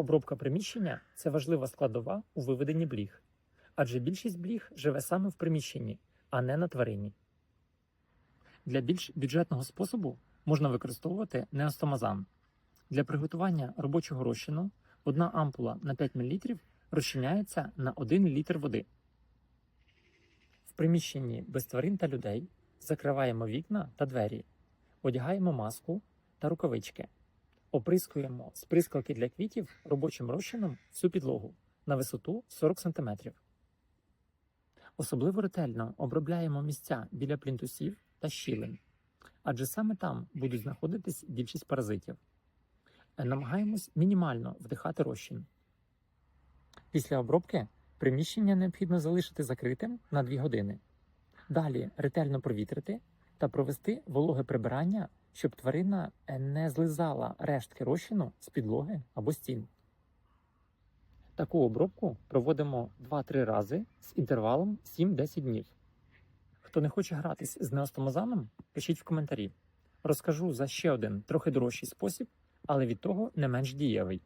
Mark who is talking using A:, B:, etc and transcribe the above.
A: Обробка приміщення це важлива складова у виведенні бліг, адже більшість бліг живе саме в приміщенні, а не на тварині. Для більш бюджетного способу можна використовувати неостомазан. Для приготування робочого розчину одна ампула на 5 мл розчиняється на 1 літр води. В приміщенні без тварин та людей закриваємо вікна та двері, одягаємо маску та рукавички. Оприскуємо з прискалки для квітів робочим розчином всю підлогу на висоту 40 см. Особливо ретельно обробляємо місця біля плінтусів та щілин, адже саме там будуть знаходитись більшість паразитів. Е, Намагаємось мінімально вдихати розчин. Після обробки приміщення необхідно залишити закритим на 2 години. Далі ретельно провітрити та провести вологе прибирання, щоб тварина е, не злизала рештки розчину з підлоги або стін. Таку обробку проводимо 2-3 рази з інтервалом 7-10 днів. Хто не хоче гратись з неостомозаном, пишіть в коментарі. Розкажу за ще один трохи дорожчий спосіб, але від того не менш дієвий.